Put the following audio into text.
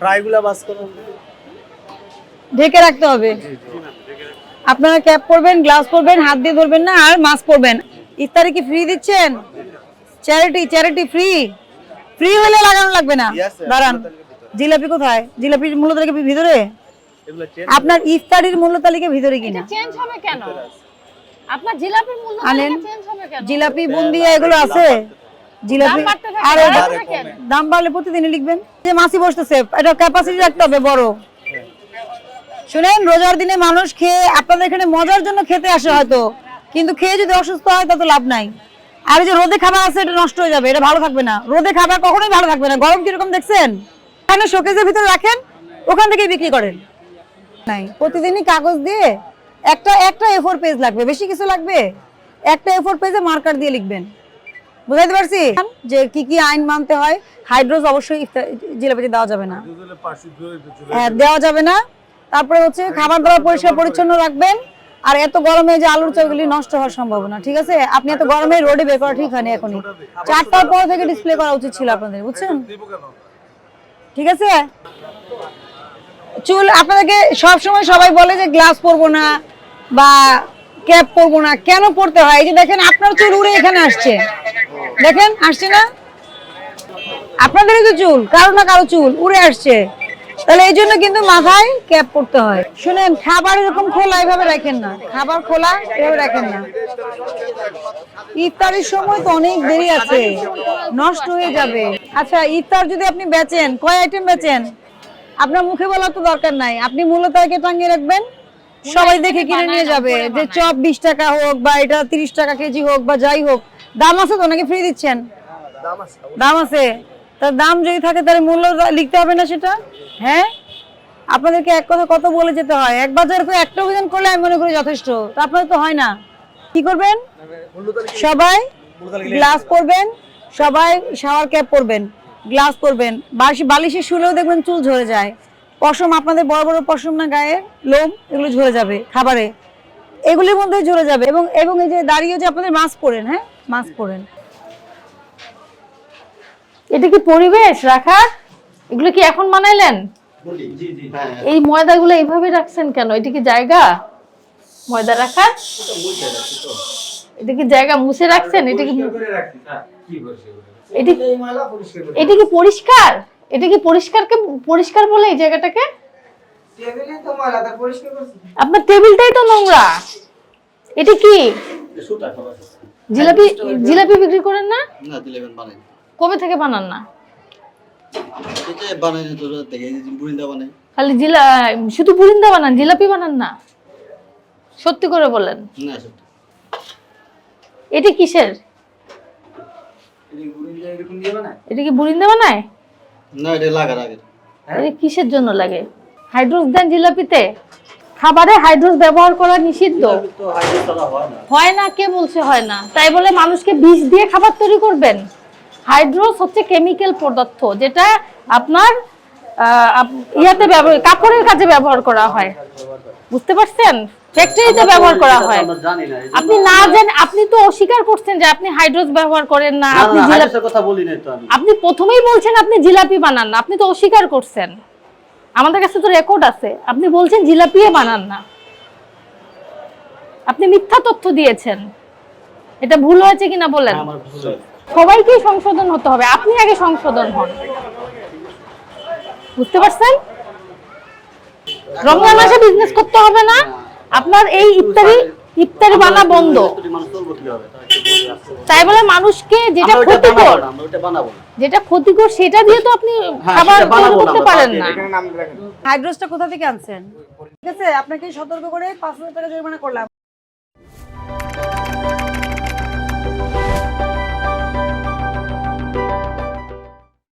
ফ্রাইগুলা বাস করুন ঢেকে রাখতে হবে। আপনারা ক্যাপ পরবেন গ্লাস পরবেন হাত দিয়ে ধরবেন না আর মাস্ক পরবেন। ইফতারি কি ফ্রি দিচ্ছেন? চ্যারিটি চ্যারিটি ফ্রি ফ্রি হলে লাগানো লাগবে না। দাঁড়ান। জিলাপি কোথায়? জিলাপির মূল্য তালিকা ভিতরে? আপনার ইফতারির মূল্য তালিকা ভিতরে কিনা? চেঞ্জ হবে কেন? আপনার জিলাপির মূল্য আনেন। চেঞ্জ হবে কেন? জিলাপি বুন্দিয়া এগুলো আছে? জিলাপি আরে। দাম বাড়লে প্রতিদিনই লিখবেন। যে মাসি বসতেছে এটা ক্যাপাসিটি রাখতে হবে বড়। শুনেন রোজার দিনে মানুষ খেয়ে আপনাদের এখানে মজার জন্য খেতে আসে হয়তো। কিন্তু খেয়ে যদি অসুস্থ হয় তত লাভ নাই। আর যে রোদে খাবার আছে এটা নষ্ট হয়ে যাবে এটা ভালো থাকবে না। রোদে খাবার কখনোই ভালো থাকবে না। গরম কীরকম দেখছেন? এখানে শোকেজের ভিতরে রাখেন? ওখান থেকে বিক্রি করেন। নাই। প্রতিদিনই কাগজ দিয়ে একটা একটা এ ফোর পেজ লাগবে। বেশি কিছু লাগবে? একটা এফোর পেজে মার্কার দিয়ে লিখবেন। বুঝাইতে পারছি? যে কি কি আইন মানতে হয়? হাইড্রোজ অবশ্যই দেওয়া যাবে না। হ্যাঁ দেওয়া যাবে না। তারপরে হচ্ছে খাবার দাবার পরিষ্কার পরিচ্ছন্ন রাখবেন। আর এত গরমে যে আলুর নষ্ট হওয়ার সম্ভাবনা, ঠিক আছে? আপনি এত গরমে রোডে বের করা ঠিক হয়নি এখনই। চারটার পর থেকে ডিসপ্লে করা উচিত ছিল আপনাদের, বুঝছেন? ঠিক আছে? চুল, আপনাদেরকে সব সময় সবাই বলে যে গ্লাস পরবো না বা ক্যাপ পরবো না, কেন পরতে হয়? এই যে দেখেন, আপনার চুল উড়ে এখানে আসছে। দেখেন, আসছে না? আপনাদেরই তো চুল, কারও না কারও চুল, উড়ে আসছে। তাহলে এই জন্য কিন্তু মাথায় ক্যাপ পরতে হয়। শুনেন, খাবার এরকম খোলা এভাবে রাখেন না। খাবার খোলা এভাবে রাখেন না। ইফতারের সময় তো অনেক দেরি আছে। নষ্ট হয়ে যাবে। আচ্ছা ইফতার যদি আপনি বেচেন, কয় আইটেম বেচেন? আপনার মুখে বলার তো দরকার নাই। আপনি মূলত একে টাঙিয়ে রাখবেন। সবাই দেখে কিনে নিয়ে যাবে। যে চপ বিশ টাকা হোক বা এটা তিরিশ টাকা কেজি হোক বা যাই হোক দাম আছে তো? নাকি ফ্রি দিচ্ছেন? দাম আছে তার দাম যদি থাকে তাহলে মূল্য লিখতে হবে না সেটা? হ্যাঁ? আপনাদেরকে এক কথা কত বলে যেতে হয়? একবার যেরকম একটা অভিযান করলে আমি মনে করি যথেষ্ট। তা আপনাদের তো হয় না। কি করবেন? সবাই গ্লাস পরবেন সবাই শাওয়ার ক্যাপ পরবেন গ্লাস পরবেন। বালিশ বালিশে শুলেও দেখবেন চুল ঝরে যায়। পশম আপনাদের বড় বড় পশম না গায়ে লোম এগুলো ঝরে যাবে খাবারে। এগুলির মধ্যে ঝরে যাবে এবং এবং এই যে দাঁড়িয়ে যে আপনাদের মাস্ক পরেন হ্যাঁ? মাস্ক পরেন। এটা কি পরিবেশ রাখার? এগুলো কি এখন বানাইলেন? এই ময়দাগুলো এইভাবে রাখছেন কেন? এটা কি জায়গা? ময়দা রাখার? এটা কি জায়গা মুছে রাখছেন? এটা কি এটা এটা কি পরিষ্কার? এটা কি পরিষ্কারকে পরিষ্কার বলে এই জায়গাটাকে? আপনার টেবিলটাই তো নোংরা। এটা কি? জিলাপি জিলাপি বিক্রি করেন না? না দিলেবেন বানাই কবে থেকে বানান না? এটা বানাই তো দেখে এই বানাই। খালি জিলা শুধু বুরিন্দা বানান জিলাপি বানান না? সত্যি করে বলেন। না সত্যি। এটি কিসের? এটা কি বুরিন্দা বানায়? না এটা লাগার আগে। এটা কিসের জন্য লাগে? হাইড্রোস দেন জিলাপিতে খাবারে হাইড্রোস ব্যবহার করা নিষিদ্ধ। হয় না। কে বলছে হয় না? তাই বলে মানুষকে বিষ দিয়ে খাবার তৈরি করবেন। হাইড্রোস হচ্ছে কেমিক্যাল পদার্থ যেটা আপনার ইয়াতে ব্যবহার কাপড়ের কাজে ব্যবহার করা হয়। বুঝতে পারছেন? ফ্যাক্টরিতে ব্যবহার করা হয়। আপনি না জানেন আপনি তো অস্বীকার করছেন যে আপনি হাইড্রোজ ব্যবহার করেন না আপনি জিলাপি কথা বলি নাই তো আপনি প্রথমেই বলছেন আপনি জিলাপি বানান না আপনি তো অস্বীকার করছেন। আমাদের কাছে তো রেকর্ড আছে। আপনি বলছেন জিলাপিয়ে বানান না। আপনি মিথ্যা তথ্য দিয়েছেন। এটা ভুল হয়েছে কিনা বলেন? সবাইকে সবাইকেই সংশোধন হতে হবে। আপনি আগে সংশোধন হন। বুঝতে পারছেন? রমজান মাসে বিজনেস করতে হবে না। আপনার এই ইফতারি ইফতারি বানা বন্ধ। তাই বলে মানুষকে যেটা ক্ষতিকর না, আমরা ওটা বানাবো না। যেটা ক্ষতিকর সেটা দিয়ে তো আপনি হ্যাঁ, খাবার তৈরি করতে পারেন না। হাইড্রোসটা কোথা থেকে আনছেন? ঠিক আছে আপনাকে সতর্ক করে পাঁচ হাজার টাকা জরিমানা করলাম।